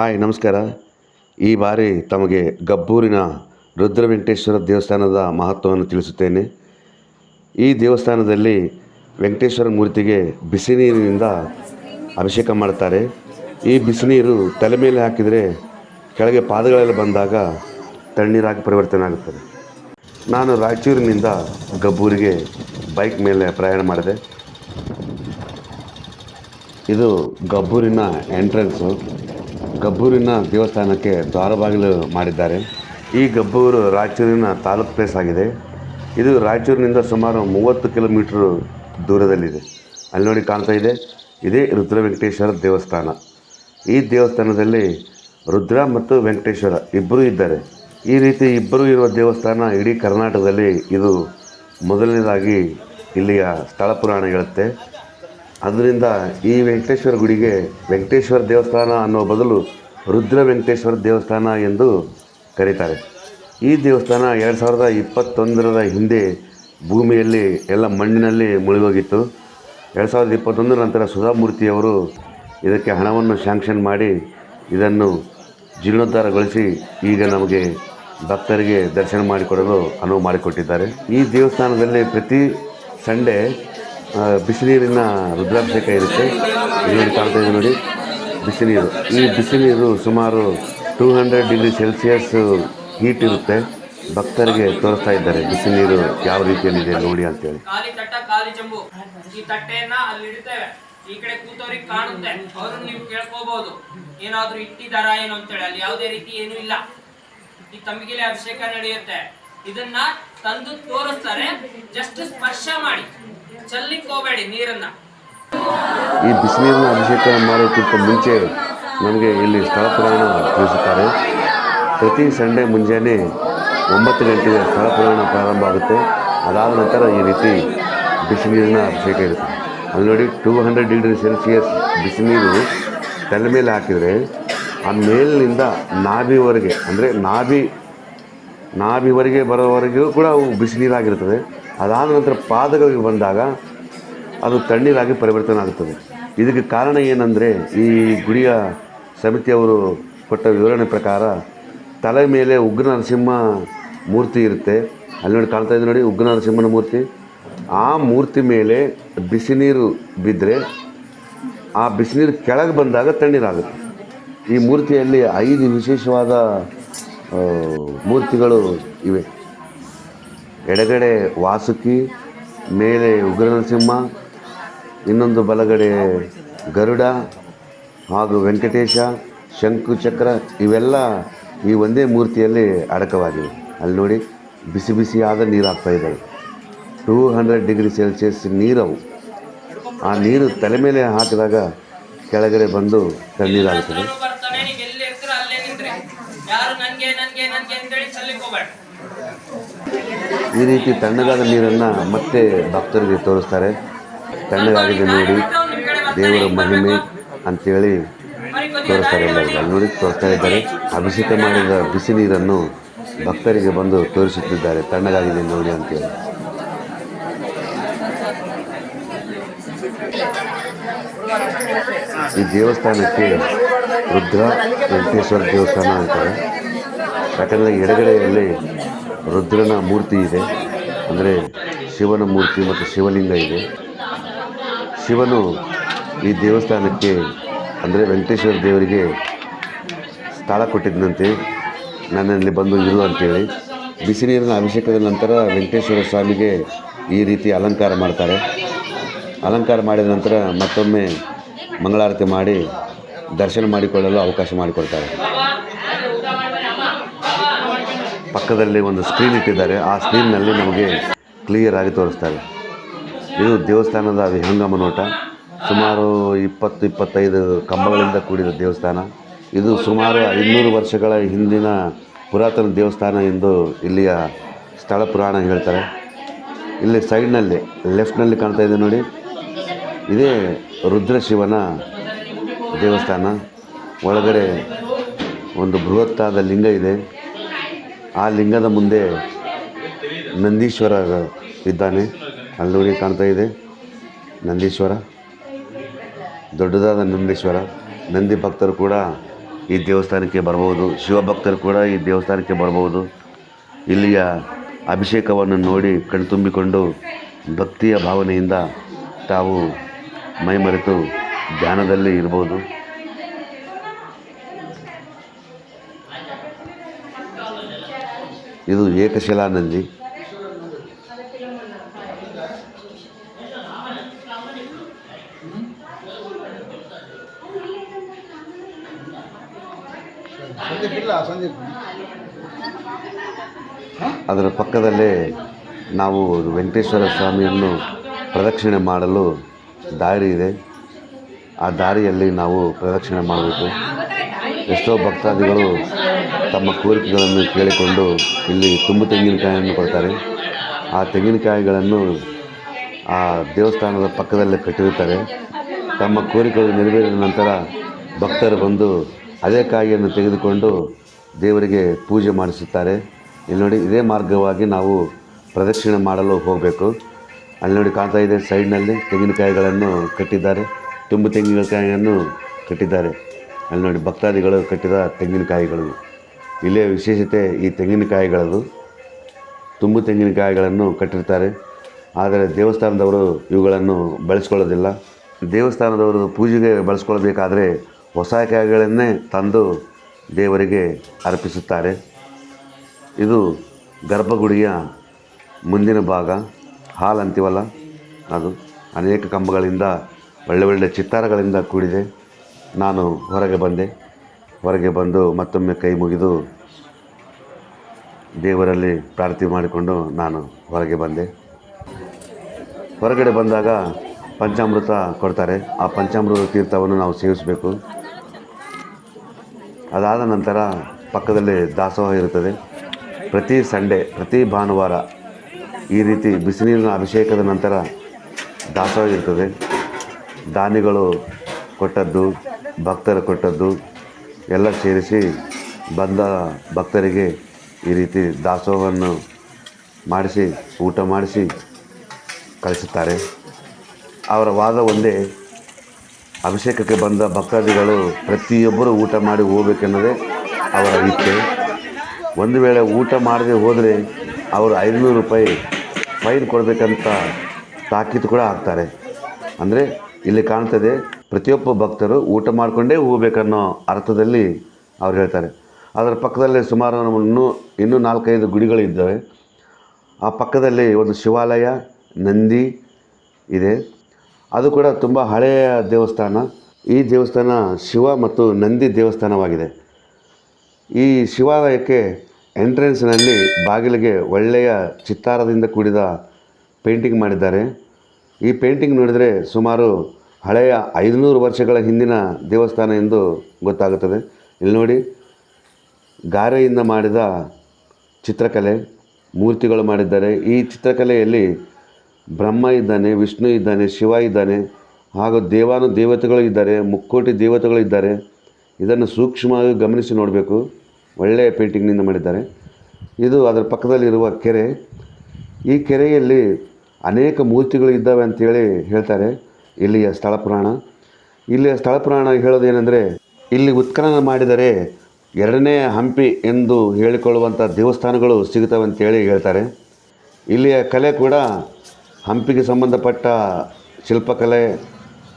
Hi, ನಮಸ್ಕಾರ. ಈ ಬಾರಿ ತಮಗೆ ಗಬ್ಬೂರಿನ ರುದ್ರ ವೆಂಕಟೇಶ್ವರ ದೇವಸ್ಥಾನದ ಮಹತ್ವವನ್ನು ತಿಳಿಸುತ್ತೇನೆ. ಈ ದೇವಸ್ಥಾನದಲ್ಲಿ ವೆಂಕಟೇಶ್ವರ ಮೂರ್ತಿಗೆ ಬಿಸಿ ನೀರಿನಿಂದ ಅಭಿಷೇಕ ಮಾಡ್ತಾರೆ ಈ ಬಿಸಿ ನೀರು ತಲೆ ಮೇಲೆ ಹಾಕಿದರೆ ಕೆಳಗೆ ಪಾದಗಳೆಲ್ಲ ಬಂದಾಗ ತಣ್ಣೀರಾಗಿ ಪರಿವರ್ತನೆ ಆಗುತ್ತದೆ. ನಾನು ರಾಯಚೂರಿನಿಂದ ಗಬ್ಬೂರಿಗೆ ಬೈಕ್ ಮೇಲೆ ಪ್ರಯಾಣ ಮಾಡಿದೆ. ಇದು ಗಬ್ಬೂರಿನ ಎಂಟ್ರೆನ್ಸು. ಗಬ್ಬೂರಿನ ದೇವಸ್ಥಾನಕ್ಕೆ ದ್ವಾರಬಾಗಿಲು ಮಾಡಿದ್ದಾರೆ. ಈ ಗಬ್ಬೂರು ರಾಯಚೂರಿನ ತಾಲೂಕು ಪ್ಲೇಸ್ ಆಗಿದೆ. ಇದು ರಾಯಚೂರಿನಿಂದ ಸುಮಾರು ಮೂವತ್ತು ಕಿಲೋಮೀಟ್ರ್ ದೂರದಲ್ಲಿದೆ. ಅಲ್ಲಿ ನೋಡಿ ಕಾಣ್ತಾ ಇದೆ, ಇದೇ ರುದ್ರ ವೆಂಕಟೇಶ್ವರ ದೇವಸ್ಥಾನ. ಈ ದೇವಸ್ಥಾನದಲ್ಲಿ ರುದ್ರ ಮತ್ತು ವೆಂಕಟೇಶ್ವರ ಇಬ್ಬರೂ ಇದ್ದಾರೆ. ಈ ರೀತಿ ಇಬ್ಬರು ಇರುವ ದೇವಸ್ಥಾನ ಇಡೀ ಕರ್ನಾಟಕದಲ್ಲಿ ಇದು ಮೊದಲನೇದಾಗಿ ಇಲ್ಲಿಯ ಸ್ಥಳ ಪುರಾಣ ಹೇಳುತ್ತೆ. ಅದರಿಂದ ಈ ವೆಂಕಟೇಶ್ವರ ಗುಡಿಗೆ ವೆಂಕಟೇಶ್ವರ ದೇವಸ್ಥಾನ ಅನ್ನೋ ಬದಲು ರುದ್ರ ವೆಂಕಟೇಶ್ವರ ದೇವಸ್ಥಾನ ಎಂದು ಕರೀತಾರೆ. ಈ ದೇವಸ್ಥಾನ ಎರಡು ಸಾವಿರದ ಇಪ್ಪತ್ತೊಂದರ ಹಿಂದೆ ಭೂಮಿಯಲ್ಲಿ ಎಲ್ಲ ಮಣ್ಣಿನಲ್ಲಿ ಮುಳುಗೋಗಿತ್ತು. ಎರಡು ಸಾವಿರದ ಇಪ್ಪತ್ತೊಂದರ ನಂತರ ಸುಧಾಮೂರ್ತಿಯವರು ಇದಕ್ಕೆ ಹಣವನ್ನು ಶಾಂಕ್ಷನ್ ಮಾಡಿ ಇದನ್ನು ಜೀರ್ಣೋದ್ಧಾರಗೊಳಿಸಿ ಈಗ ನಮಗೆ ಭಕ್ತರಿಗೆ ದರ್ಶನ ಮಾಡಿಕೊಡಲು ಅನುವು ಮಾಡಿಕೊಟ್ಟಿದ್ದಾರೆ. ಈ ದೇವಸ್ಥಾನದಲ್ಲಿ ಪ್ರತಿ ಸಂಡೇ ಬಿಸಿನೀರಿನ ರುದ್ರಾಭಿಷೇಕ ಇರುತ್ತೆ. ಇಲ್ಲಿ ಕಾಣ್ತಾ ಇದೆ ನೋಡಿ. ಬಿಸಿನೀರು ಈ ಬಿಸಿನೀರು ಸುಮಾರು two hundred degree Celsius heat ಇರುತ್ತೆ. ಭಕ್ತರಿಗೆ ತೋರಿಸ್ತಾ ಇದ್ದಾರೆ ಬಿಸಿ ನೀರು ಯಾವ ರೀತಿಯಲ್ಲಿದೆ ನೋಡಿ ಅಂತೇಳಿ. ಈ ಕಡೆ ಕಾಣುತ್ತೆ. ನೀವು ಕೇಳ್ಕೋಬಹುದು ಏನು ಅಲ್ಲಿ ಯಾವುದೇ ರೀತಿ ಏನೂ ಇಲ್ಲ. ಅಭಿಷೇಕ ನಡೆಯುತ್ತೆ. ಇದನ್ನ ತಂದು ತೋರಿಸ್ತಾರೆ. ಜಸ್ಟ್ ಸ್ಪರ್ಶ ಮಾಡಿ. ನೀರನ್ನ. ಈ ಬಿಸಿನೀರಿನ ಅಭಿಷೇಕ ಮಾಡೋಕ್ಕಿಂತ ಮುಂಚೆ ನಮಗೆ ಇಲ್ಲಿ ಸ್ಥಳ ಪುರಾಣ ತಿಳಿಸುತ್ತಾರೆ. ಪ್ರತಿ ಸಂಡೇ ಮುಂಜಾನೆ ಒಂಬತ್ತು ಗಂಟೆಗೆ ಸ್ಥಳ ಪುರಾಣ ಪ್ರಾರಂಭ ಆಗುತ್ತೆ. ಅದಾದ ನಂತರ ಈ ರೀತಿ ಬಿಸಿನೀರಿನ ಅಭಿಷೇಕ ಇರುತ್ತೆ. ಅಲ್ಲಿ ನೋಡಿ ಟೂ ಹಂಡ್ರೆಡ್ ಡಿಗ್ರಿ ಸೆಲ್ಸಿಯಸ್ ಬಿಸಿನೀರು ತಲೆ ಮೇಲೆ ಹಾಕಿದರೆ ಆ ಮೇಲಿನಿಂದ ನಾಭಿವರೆಗೆ, ಅಂದರೆ ನಾಭಿ, ನಾಭಿವರೆಗೆ ಬರೋವರೆಗೂ ಕೂಡ ಅವು ಬಿಸಿನೀರಾಗಿರ್ತದೆ ಅದಾದ ನಂತರ ಪಾದಗಳಿಗೆ ಬಂದಾಗ ಅದು ತಣ್ಣೀರಾಗಿ ಪರಿವರ್ತನೆ ಆಗುತ್ತದೆ. ಇದಕ್ಕೆ ಕಾರಣ ಏನಂದರೆ ಈ ಗುಡಿಯ ಸಮಿತಿಯವರು ಕೊಟ್ಟ ವಿವರಣೆ ಪ್ರಕಾರ ತಲೆ ಮೇಲೆ ಉಗ್ರ ನರಸಿಂಹ ಮೂರ್ತಿ ಇರುತ್ತೆ. ಅಲ್ಲಿ ನೋಡಿ ಕಾಣ್ತಾ ಇದೆ ನೋಡಿ ಉಗ್ರ ನರಸಿಂಹನ ಮೂರ್ತಿ. ಆ ಮೂರ್ತಿ ಮೇಲೆ ಬಿಸಿ ನೀರು ಬಿದ್ದರೆ ಆ ಬಿಸಿನೀರು ಕೆಳಗೆ ಬಂದಾಗ ತಣ್ಣೀರಾಗುತ್ತೆ. ಈ ಮೂರ್ತಿಯಲ್ಲಿ ಐದು ವಿಶೇಷವಾದ ಮೂರ್ತಿಗಳು ಇವೆ. ಎಡಗಡೆ ವಾಸುಕಿ, ಮೇಲೆ ಉಗ್ರ ನರಸಿಂಹ ಇನ್ನೊಂದು ಬಲಗಡೆ ಗರುಡ ಹಾಗೂ ವೆಂಕಟೇಶ, ಶಂಕು ಚಕ್ರ, ಇವೆಲ್ಲ ಈ ಒಂದೇ ಮೂರ್ತಿಯಲ್ಲಿ ಅಡಕವಾಗಿವೆ. ಅಲ್ಲಿ ನೋಡಿ ಬಿಸಿ ಬಿಸಿಯಾದ ನೀರು ಹಾಕ್ತಾ ಇದ್ದಾವೆ. ಟೂ ಹಂಡ್ರೆಡ್ ಡಿಗ್ರಿ ಸೆಲ್ಸಿಯಸ್ ನೀರವು. ಆ ನೀರು ತಲೆ ಮೇಲೆ ಹಾಕಿದಾಗ ಕೆಳಗಡೆ ಬಂದು ತಣ್ಣೀರಾಗುತ್ತದೆ ಈ ರೀತಿ ತಣ್ಣಗಾದ ನೀರನ್ನು ಮತ್ತೆ ಭಕ್ತರಿಗೆ ತೋರಿಸ್ತಾರೆ. ತಣ್ಣಗಾಗಿದೆ ನೋಡಿ, ದೇವರ ಮಹಿಮೆ ಅಂಥೇಳಿ ತೋರಿಸ್ತಾರೆ ಎಲ್ಲರಿಗೂ. ನೋಡಿ ತೋರಿಸ್ತಾ ಇದ್ದಾರೆ, ಅಭಿಷೇಕ ಮಾಡಿದ ಬಿಸಿ ನೀರನ್ನು ಭಕ್ತರಿಗೆ ಬಂದು ತೋರಿಸುತ್ತಿದ್ದಾರೆ, ತಣ್ಣಗಾಗಿದೆ ನೋಡಿ ಅಂತೇಳಿ. ಈ ದೇವಸ್ಥಾನಕ್ಕೆ ರುದ್ರ ವೆಂಕಟೇಶ್ವರ ದೇವಸ್ಥಾನ ಅಂತಾರೆ. ಯಾಕಂದರೆ ಎಡಗಡೆಯಲ್ಲಿ ರುದ್ರನ ಮೂರ್ತಿ ಇದೆ. ಅಂದರೆ ಶಿವನ ಮೂರ್ತಿ ಮತ್ತು ಶಿವಲಿಂಗ ಇದೆ. ಶಿವನು ಈ ದೇವಸ್ಥಾನಕ್ಕೆ ಅಂದರೆ ವೆಂಕಟೇಶ್ವರ ದೇವರಿಗೆ ಸ್ಥಳ ಕೊಟ್ಟಿದ್ದಂತೆ ನನ್ನಲ್ಲಿ ಬಂದು ಇರು ಅಂತೇಳಿ. ಬಿಸಿ ನೀರಿನ ಅಭಿಷೇಕದ ನಂತರ ವೆಂಕಟೇಶ್ವರ ಸ್ವಾಮಿಗೆ ಈ ರೀತಿ ಅಲಂಕಾರ ಮಾಡ್ತಾರೆ. ಅಲಂಕಾರ ಮಾಡಿದ ನಂತರ ಮತ್ತೊಮ್ಮೆ ಮಂಗಳಾರತಿ ಮಾಡಿ ದರ್ಶನ ಮಾಡಿಕೊಳ್ಳಲು ಅವಕಾಶ ಮಾಡಿಕೊಡ್ತಾರೆ. ಪಕ್ಕದಲ್ಲಿ ಒಂದು ಸ್ಕ್ರೀನ್ ಇಟ್ಟಿದ್ದಾರೆ. ಆ ಸ್ಕ್ರೀನ್ನಲ್ಲಿ ನಮಗೆ ಕ್ಲಿಯರ್ ಆಗಿ ತೋರಿಸ್ತಾರೆ ಇದು. ದೇವಸ್ಥಾನದ ವಿಹಂಗಮ ನೋಟ. ಸುಮಾರು ಇಪ್ಪತ್ತು, ಇಪ್ಪತ್ತೈದು ಕಂಬಗಳಿಂದ ಕೂಡಿದ ದೇವಸ್ಥಾನ. ಇದು ಸುಮಾರು ಐನೂರು ವರ್ಷಗಳ ಹಿಂದಿನ ಪುರಾತನ ದೇವಸ್ಥಾನ ಎಂದು ಇಲ್ಲಿಯ ಸ್ಥಳ ಪುರಾಣ ಹೇಳ್ತಾರೆ. ಇಲ್ಲಿ ಸೈಡ್ನಲ್ಲಿ ಲೆಫ್ಟ್ನಲ್ಲಿ ಕಾಣ್ತಾ ಇದೆ ನೋಡಿ. ಇದೇ ರುದ್ರಶಿವನ ದೇವಸ್ಥಾನ. ಒಳಗಡೆ ಒಂದು ಬೃಹತ್ತಾದ ಲಿಂಗ ಇದೆ. ಆ ಲಿಂಗದ ಮುಂದೆ ನಂದೀಶ್ವರ ಇದ್ದಾನೆ. ಅಲ್ಲಿ ನೋಡಿ ಕಾಣ್ತಾ ಇದೆ. ನಂದೀಶ್ವರ. ದೊಡ್ಡದಾದ ನಂದೀಶ್ವರ. ನಂದಿ ಭಕ್ತರು ಕೂಡ ಈ ದೇವಸ್ಥಾನಕ್ಕೆ ಬರ್ಬೋದು. ಶಿವಭಕ್ತರು ಕೂಡ ಈ ದೇವಸ್ಥಾನಕ್ಕೆ ಬರಬಹುದು ಇಲ್ಲಿಯ ಅಭಿಷೇಕವನ್ನು ನೋಡಿ ಕಣ್ತುಂಬಿಕೊಂಡು ಭಕ್ತಿಯ ಭಾವನೆಯಿಂದ ತಾವು ಮೈಮರೆತು ಧ್ಯಾನದಲ್ಲಿ ಇರ್ಬೋದು. ಇದು ಏಕಶಿಲಾ ನಂದಿ ಅದರ ಪಕ್ಕದಲ್ಲೇ ನಾವು ವೆಂಕಟೇಶ್ವರ ಸ್ವಾಮಿಯನ್ನು ಪ್ರದಕ್ಷಿಣೆ ಮಾಡಲು ದಾರಿ ಇದೆ. ಆ ದಾರಿಯಲ್ಲಿ ನಾವು ಪ್ರದಕ್ಷಿಣೆ ಮಾಡಬೇಕು. ಎಷ್ಟೋ ಭಕ್ತಾದಿಗಳು ತಮ್ಮ ಕೋರಿಕೆಗಳನ್ನು ಕೇಳಿಕೊಂಡು ಇಲ್ಲಿ ತುಂಬು ತೆಂಗಿನಕಾಯಿಯನ್ನು ಕೊಡ್ತಾರೆ. ಆ ತೆಂಗಿನಕಾಯಿಗಳನ್ನು ಆ ದೇವಸ್ಥಾನದ ಪಕ್ಕದಲ್ಲೇ ಕಟ್ಟಿರುತ್ತಾರೆ. ತಮ್ಮ ಕೋರಿಕೆಗಳು ನೆರವೇರಿದ ನಂತರ ಭಕ್ತರು ಬಂದು ಅದೇ ಕಾಯಿಯನ್ನು ತೆಗೆದುಕೊಂಡು ದೇವರಿಗೆ ಪೂಜೆ ಮಾಡಿಸುತ್ತಾರೆ. ಇಲ್ಲಿ ನೋಡಿ, ಇದೇ ಮಾರ್ಗವಾಗಿ ನಾವು ಪ್ರದಕ್ಷಿಣೆ ಮಾಡಲು ಹೋಗಬೇಕು. ಅಲ್ಲಿ ನೋಡಿ ಕಾಣ್ತಾ ಇದೆ, ಸೈಡ್ನಲ್ಲಿ ತೆಂಗಿನಕಾಯಿಗಳನ್ನು ಕಟ್ಟಿದ್ದಾರೆ. ತುಂಬು ತೆಂಗಿನಕಾಯಿಯನ್ನು ಕಟ್ಟಿದ್ದಾರೆ. ಅಲ್ಲಿ ನೋಡಿ ಭಕ್ತಾದಿಗಳು ಕಟ್ಟಿದ ತೆಂಗಿನಕಾಯಿಗಳು. ಇಲ್ಲಿಯ ವಿಶೇಷತೆ ಈ ತೆಂಗಿನಕಾಯಿಗಳದು. ತುಂಬು ತೆಂಗಿನಕಾಯಿಗಳನ್ನು ಕಟ್ಟಿರ್ತಾರೆ. ಆದರೆ ದೇವಸ್ಥಾನದವರು ಇವುಗಳನ್ನು ಬಳಸ್ಕೊಳ್ಳೋದಿಲ್ಲ. ದೇವಸ್ಥಾನದವರು ಪೂಜೆಗೆ ಬಳಸ್ಕೊಳ್ಬೇಕಾದ್ರೆ ಹೊಸ ಕಾಯಿಗಳನ್ನೇ ತಂದು ದೇವರಿಗೆ ಅರ್ಪಿಸುತ್ತಾರೆ. ಇದು ಗರ್ಭಗುಡಿಯ ಮುಂದಿನ ಭಾಗ. ಹಾಲ್ ಅಂತೀವಲ್ಲ ಅದು. ಅನೇಕ ಕಂಬಗಳಿಂದ, ಒಳ್ಳೆ ಒಳ್ಳೆ ಚಿತ್ತಾರಗಳಿಂದ ಕೂಡಿದೆ. ನಾನು ಹೊರಗೆ ಬಂದೆ. ಹೊರಗೆ ಬಂದು ಮತ್ತೊಮ್ಮೆ ಕೈ ಮುಗಿದು ದೇವರಲ್ಲಿ ಪ್ರಾರ್ಥನೆ ಮಾಡಿಕೊಂಡು ನಾನು ಹೊರಗೆ ಬಂದೆ. ಹೊರಗಡೆ ಬಂದಾಗ ಪಂಚಾಮೃತ ಕೊಡ್ತಾರೆ. ಆ ಪಂಚಾಮೃತ ತೀರ್ಥವನ್ನು ನಾವು ಸೇವಿಸಬೇಕು. ಅದಾದ ನಂತರ ಪಕ್ಕದಲ್ಲಿ ದಾಸೋಹ ಇರುತ್ತದೆ. ಪ್ರತಿ ಸಂಡೇ, ಪ್ರತಿ ಭಾನುವಾರ ಈ ರೀತಿ ಬಿಸಿನೀರಿನ ಅಭಿಷೇಕದ ನಂತರ ದಾಸೋಹ ಇರ್ತದೆ. ದಾನಿಗಳು ಕೊಟ್ಟದ್ದು, ಭಕ್ತರು ಕೊಟ್ಟದ್ದು ಎಲ್ಲ ಸೇರಿಸಿ ಬಂದ ಭಕ್ತರಿಗೆ ಈ ರೀತಿ ದಾಸೋಹವನ್ನು ಮಾಡಿಸಿ, ಊಟ ಮಾಡಿಸಿ ಕಳಿಸುತ್ತಾರೆ. ಅವರ ವಾದ ಒಂದೇ, ಅಭಿಷೇಕಕ್ಕೆ ಬಂದ ಭಕ್ತಾದಿಗಳು ಪ್ರತಿಯೊಬ್ಬರು ಊಟ ಮಾಡಿ ಹೋಗಬೇಕೆನ್ನೋದೇ ಅವರ ಇಚ್ಛೆ. ಒಂದು ವೇಳೆ ಊಟ ಮಾಡದೆ ಹೋದರೆ ಅವರು ಐದುನೂರು ರೂಪಾಯಿ ಫೈನ್ ಕೊಡಬೇಕಂತ ತಾಕೀತು ಕೂಡ ಹಾಕ್ತಾರೆ. ಅಂದರೆ ಇಲ್ಲಿ ಕಾಣ್ತದೆ ಪ್ರತಿಯೊಬ್ಬ ಭಕ್ತರು ಊಟ ಮಾಡಿಕೊಂಡೇ ಹೋಗ್ಬೇಕನ್ನೋ ಅರ್ಥದಲ್ಲಿ ಅವ್ರು ಹೇಳ್ತಾರೆ. ಅದರ ಪಕ್ಕದಲ್ಲೇ ಸುಮಾರು ಇನ್ನೂ ಇನ್ನೂ ನಾಲ್ಕೈದು ಗುಡಿಗಳಿದ್ದಾವೆ ಆ ಪಕ್ಕದಲ್ಲಿ ಒಂದು ಶಿವಾಲಯ, ನಂದಿ ಇದೆ. ಅದು ಕೂಡ ತುಂಬ ಹಳೆಯ ದೇವಸ್ಥಾನ. ಈ ದೇವಸ್ಥಾನ ಶಿವ ಮತ್ತು ನಂದಿ ದೇವಸ್ಥಾನವಾಗಿದೆ. ಈ ಶಿವಾಲಯಕ್ಕೆ ಎಂಟ್ರೆನ್ಸ್ನಲ್ಲಿ ಬಾಗಿಲಿಗೆ ಒಳ್ಳೆಯ ಚಿತ್ತಾರದಿಂದ ಕೂಡಿದ ಪೇಂಟಿಂಗ್ ಮಾಡಿದ್ದಾರೆ. ಈ ಪೇಂಟಿಂಗ್ ನೋಡಿದರೆ ಸುಮಾರು ಹಳೆಯ ಐದುನೂರು ವರ್ಷಗಳ ಹಿಂದಿನ ದೇವಸ್ಥಾನ ಎಂದು ಗೊತ್ತಾಗುತ್ತದೆ. ಇಲ್ಲಿ ನೋಡಿ, ಗಾರೆಯಿಂದ ಮಾಡಿದ ಚಿತ್ರಕಲೆ, ಮೂರ್ತಿಗಳು ಮಾಡಿದ್ದಾರೆ. ಈ ಚಿತ್ರಕಲೆಯಲ್ಲಿ ಬ್ರಹ್ಮ ಇದ್ದಾನೆ, ವಿಷ್ಣು ಇದ್ದಾನೆ, ಶಿವ ಇದ್ದಾನೆ, ಹಾಗೂ ದೇವಾನು ದೇವತೆಗಳು ಇದ್ದಾರೆ, ಮುಕ್ಕೋಟಿ ದೇವತೆಗಳು ಇದ್ದಾರೆ. ಇದನ್ನು ಸೂಕ್ಷ್ಮವಾಗಿ ಗಮನಿಸಿ ನೋಡಬೇಕು. ಒಳ್ಳೆಯ ಪೇಂಟಿಂಗ್ನಿಂದ ಮಾಡಿದ್ದಾರೆ. ಇದು ಅದರ ಪಕ್ಕದಲ್ಲಿರುವ ಕೆರೆ. ಈ ಕೆರೆಯಲ್ಲಿ ಅನೇಕ ಮೂರ್ತಿಗಳು ಇದ್ದಾವೆ ಅಂತೇಳಿ ಹೇಳ್ತಾರೆ. ಇಲ್ಲಿಯ ಸ್ಥಳ ಪುರಾಣ. ಇಲ್ಲಿಯ ಸ್ಥಳ ಪುರಾಣ ಹೇಳೋದೇನೆಂದರೆ, ಇಲ್ಲಿ ಉತ್ಖನನ ಮಾಡಿದರೆ ಎರಡನೇ ಹಂಪಿ ಎಂದು ಹೇಳಿಕೊಳ್ಳುವಂಥ ದೇವಸ್ಥಾನಗಳು ಸಿಗುತ್ತವೆ ಅಂತೇಳಿ ಹೇಳ್ತಾರೆ. ಇಲ್ಲಿಯ ಕಲೆ ಕೂಡ ಹಂಪಿಗೆ ಸಂಬಂಧಪಟ್ಟ ಶಿಲ್ಪಕಲೆ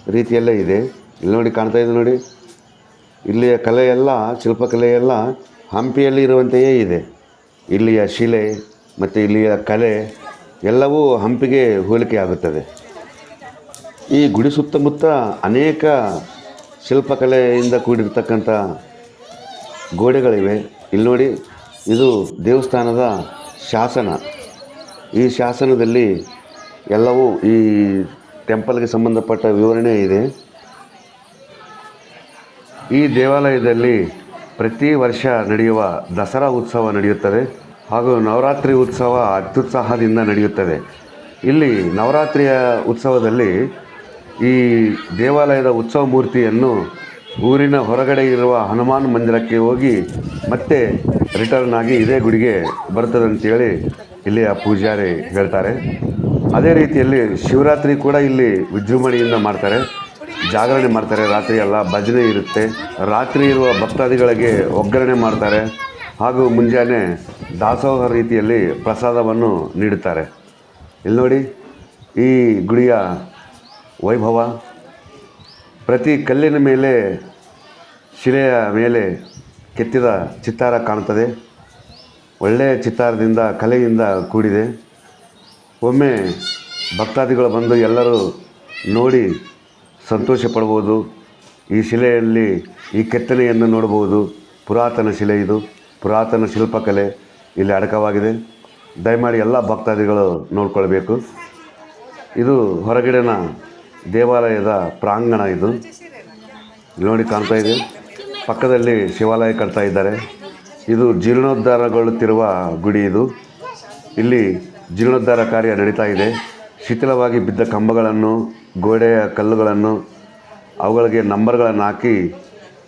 ರೀತಿಯಲ್ಲೇ ಇದೆ. ಇಲ್ಲಿ ನೋಡಿ ಕಾಣ್ತಾ ಇದೆ ನೋಡಿ. ಇಲ್ಲಿಯ ಕಲೆಯೆಲ್ಲ, ಶಿಲ್ಪಕಲೆಯೆಲ್ಲ ಹಂಪಿಯಲ್ಲಿ ಇರುವಂತೆಯೇ ಇದೆ. ಇಲ್ಲಿಯ ಶಿಲೆ ಮತ್ತು ಇಲ್ಲಿಯ ಕಲೆ ಎಲ್ಲವೂ ಹಂಪಿಗೆ ಹೋಲಿಕೆ ಆಗುತ್ತದೆ. ಈ ಗುಡಿ ಸುತ್ತಮುತ್ತ ಅನೇಕ ಶಿಲ್ಪಕಲೆಯಿಂದ ಕೂಡಿರ್ತಕ್ಕಂಥ ಗೋಡೆಗಳಿವೆ. ಇಲ್ಲಿ ನೋಡಿ, ಇದು ದೇವಸ್ಥಾನದ ಶಾಸನ. ಈ ಶಾಸನದಲ್ಲಿ ಎಲ್ಲವೂ ಈ ಟೆಂಪಲ್ಗೆ ಸಂಬಂಧಪಟ್ಟ ವಿವರಣೆ ಇದೆ. ಈ ದೇವಾಲಯದಲ್ಲಿ ಪ್ರತಿ ವರ್ಷ ನಡೆಯುವ ದಸರಾ ಉತ್ಸವ ನಡೆಯುತ್ತದೆ ಹಾಗೂ ನವರಾತ್ರಿ ಉತ್ಸವ ಅತ್ಯುತ್ಸಾಹದಿಂದ ನಡೆಯುತ್ತದೆ. ಇಲ್ಲಿ ನವರಾತ್ರಿಯ ಉತ್ಸವದಲ್ಲಿ ಈ ದೇವಾಲಯದ ಉತ್ಸವ ಮೂರ್ತಿಯನ್ನು ಊರಿನ ಹೊರಗಡೆ ಇರುವ ಹನುಮಾನ್ ಮಂದಿರಕ್ಕೆ ಹೋಗಿ ಮತ್ತೆ ರಿಟರ್ನ್ ಆಗಿ ಇದೇ ಗುಡಿಗೆ ಬರ್ತದೆ ಅಂತೇಳಿ ಆ ಪೂಜಾರಿ ಹೇಳ್ತಾರೆ. ಅದೇ ರೀತಿಯಲ್ಲಿ ಶಿವರಾತ್ರಿ ಕೂಡ ಇಲ್ಲಿ ವಿಜೃಂಭಣೆಯಿಂದ ಮಾಡ್ತಾರೆ. ಜಾಗರಣೆ ಮಾಡ್ತಾರೆ. ರಾತ್ರಿ ಎಲ್ಲ ಭಜನೆ ಇರುತ್ತೆ. ರಾತ್ರಿ ಇರುವ ಭಕ್ತಾದಿಗಳಿಗೆ ಒಗ್ಗರಣೆ ಮಾಡ್ತಾರೆ. ಹಾಗೂ ಮುಂಜಾನೆ ದಾಸೋಹ ರೀತಿಯಲ್ಲಿ ಪ್ರಸಾದವನ್ನು ನೀಡುತ್ತಾರೆ. ಇಲ್ಲಿ ನೋಡಿ ಈ ಗುಡಿಯ ವೈಭವ. ಪ್ರತಿ ಕಲ್ಲಿನ ಮೇಲೆ, ಶಿಲೆಯ ಮೇಲೆ ಕೆತ್ತಿದ ಚಿತ್ತಾರ ಕಾಣುತ್ತದೆ. ಒಳ್ಳೆಯ ಚಿತ್ತಾರದಿಂದ, ಕಲೆಯಿಂದ ಕೂಡಿದೆ. ಒಮ್ಮೆ ಭಕ್ತಾದಿಗಳು ಬಂದು ಎಲ್ಲರೂ ನೋಡಿ ಸಂತೋಷ ಪಡ್ಬೋದು ಈ ಶಿಲೆಯಲ್ಲಿ, ಈ ಕೆತ್ತನೆಯನ್ನು ನೋಡ್ಬೋದು ಪುರಾತನ ಶಿಲೆ ಇದು. ಪುರಾತನ ಶಿಲ್ಪಕಲೆ ಇಲ್ಲಿ ಅಡಕವಾಗಿದೆ. ದಯಮಾಡಿ ಎಲ್ಲ ಭಕ್ತಾದಿಗಳು ನೋಡ್ಕೊಳ್ಬೇಕು. ಇದು ಹೊರಗಡೆನ ದೇವಾಲಯದ ಪ್ರಾಂಗಣ ಇದು. ಇಲ್ಲಿ ನೋಡಿ ಕಾಣ್ತಾ ಇದೆ. ಪಕ್ಕದಲ್ಲಿ ಶಿವಾಲಯ ಕಟ್ತಾ ಇದ್ದಾರೆ. ಇದು ಜೀರ್ಣೋದ್ಧಾರಗೊಳ್ಳುತ್ತಿರುವ ಗುಡಿ ಇದು. ಇಲ್ಲಿ ಜೀರ್ಣೋದ್ಧಾರ ಕಾರ್ಯ ನಡೀತಾ ಇದೆ. ಶಿಥಿಲವಾಗಿ ಬಿದ್ದ ಕಂಬಗಳನ್ನು, ಗೋಡೆಯ ಕಲ್ಲುಗಳನ್ನು, ಅವುಗಳಿಗೆ ನಂಬರ್ಗಳನ್ನು ಹಾಕಿ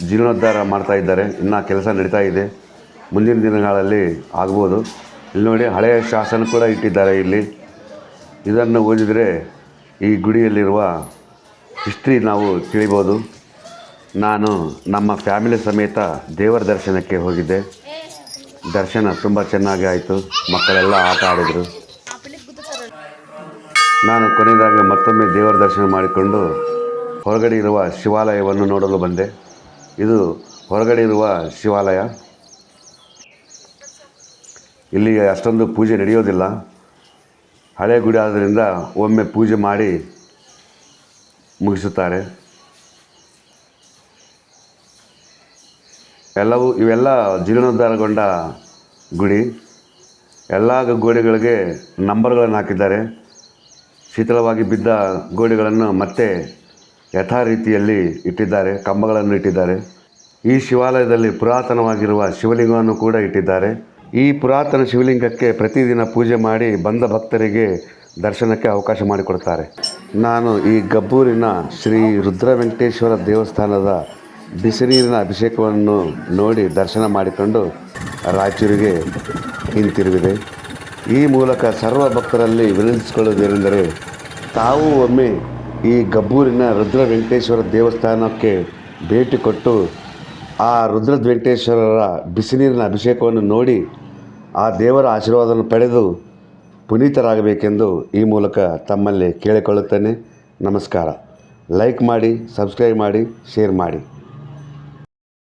ಜೀರ್ಣೋದ್ಧಾರ ಮಾಡ್ತಾ ಇದ್ದಾರೆ. ಇನ್ನು ಕೆಲಸ ನಡೀತಾ ಇದೆ. ಮುಂದಿನ ದಿನಗಳಲ್ಲಿ ಆಗ್ಬೋದು. ಇಲ್ಲಿ ನೋಡಿ ಹಳೆಯ ಶಾಸನ ಕೂಡ ಇಟ್ಟಿದ್ದಾರೆ ಇಲ್ಲಿ. ಇದನ್ನು ಓದಿದರೆ ಈ ಗುಡಿಯಲ್ಲಿರುವ ಹಿಸ್ಟ್ರಿ ನಾವು ತಿಳಿಬೋದು. ನಾನು ನಮ್ಮ ಫ್ಯಾಮಿಲಿ ಸಮೇತ ದೇವರ ದರ್ಶನಕ್ಕೆ ಹೋಗಿದ್ದೆ. ದರ್ಶನ ತುಂಬ ಚೆನ್ನಾಗಿ ಆಯಿತು. ಮಕ್ಕಳೆಲ್ಲ ಆಟ ಆಡಿದರು. ನಾನು ಕೊನೆಯದಾಗಿ ಮತ್ತೊಮ್ಮೆ ದೇವರ ದರ್ಶನ ಮಾಡಿಕೊಂಡು ಹೊರಗಡೆ ಇರುವ ಶಿವಾಲಯವನ್ನು ನೋಡಲು ಬಂದೆ. ಇದು ಹೊರಗಡೆ ಇರುವ ಶಿವಾಲಯ. ಇಲ್ಲಿ ಅಷ್ಟೊಂದು ಪೂಜೆ ನಡೆಯೋದಿಲ್ಲ. ಹಳೆ ಗುಡಿ ಆದ್ದರಿಂದ ಒಮ್ಮೆ ಪೂಜೆ ಮಾಡಿ ಮುಗಿಸುತ್ತಾರೆ. ಎಲ್ಲವೂ ಇವೆಲ್ಲ ಜೀರ್ಣೋದ್ಧಾರಗೊಂಡ ಗುಡಿ. ಎಲ್ಲ ಗೋಡೆಗಳಿಗೆ ನಂಬರ್ಗಳನ್ನು ಹಾಕಿದ್ದಾರೆ. ಶೀತಲವಾಗಿ ಬಿದ್ದ ಗೋಡೆಗಳನ್ನು ಮತ್ತೆ ಯಥಾ ರೀತಿಯಲ್ಲಿ ಇಟ್ಟಿದ್ದಾರೆ, ಕಂಬಗಳನ್ನು ಇಟ್ಟಿದ್ದಾರೆ. ಈ ಶಿವಾಲಯದಲ್ಲಿ ಪುರಾತನವಾಗಿರುವ ಶಿವಲಿಂಗವನ್ನು ಕೂಡ ಇಟ್ಟಿದ್ದಾರೆ. ಈ ಪುರಾತನ ಶಿವಲಿಂಗಕ್ಕೆ ಪ್ರತಿದಿನ ಪೂಜೆ ಮಾಡಿ ಬಂದ ಭಕ್ತರಿಗೆ ದರ್ಶನಕ್ಕೆ ಅವಕಾಶ ಮಾಡಿಕೊಡ್ತಾರೆ. ನಾನು ಈ ಗಬ್ಬೂರಿನ ಶ್ರೀ ರುದ್ರ ವೆಂಕಟೇಶ್ವರ ದೇವಸ್ಥಾನದ ಬಿಸಿನೀರಿನ ಅಭಿಷೇಕವನ್ನು ನೋಡಿ ದರ್ಶನ ಮಾಡಿಕೊಂಡು ರಾಯಚೂರಿಗೆ ಹಿಂತಿರುಗಿದೆ. ಈ ಮೂಲಕ ಸರ್ವ ಭಕ್ತರಲ್ಲಿ ವಿನಂತಿಸಿಕೊಳ್ಳುವುದೇನೆಂದರೆ ತಾವು ಒಮ್ಮೆ ಈ ಗಬ್ಬೂರಿನ ರುದ್ರ ವೆಂಕಟೇಶ್ವರ ದೇವಸ್ಥಾನಕ್ಕೆ ಭೇಟಿ ಕೊಟ್ಟು ಆ ರುದ್ರ ವೆಂಕಟೇಶ್ವರರ ಬಿಸಿನೀರಿನ ಅಭಿಷೇಕವನ್ನು ನೋಡಿ ಆ ದೇವರ ಆಶೀರ್ವಾದವನ್ನು ಪಡೆದು ಪುನೀತರಾಗಬೇಕೆಂದು ಈ ಮೂಲಕ ತಮ್ಮಲ್ಲಿ ಕೇಳಿಕೊಳ್ಳುತ್ತೇನೆ. ನಮಸ್ಕಾರ. ಲೈಕ್ ಮಾಡಿ ಸಬ್ಸ್ಕ್ರೈಬ್ ಮಾಡಿ ಶೇರ್ ಮಾಡಿ.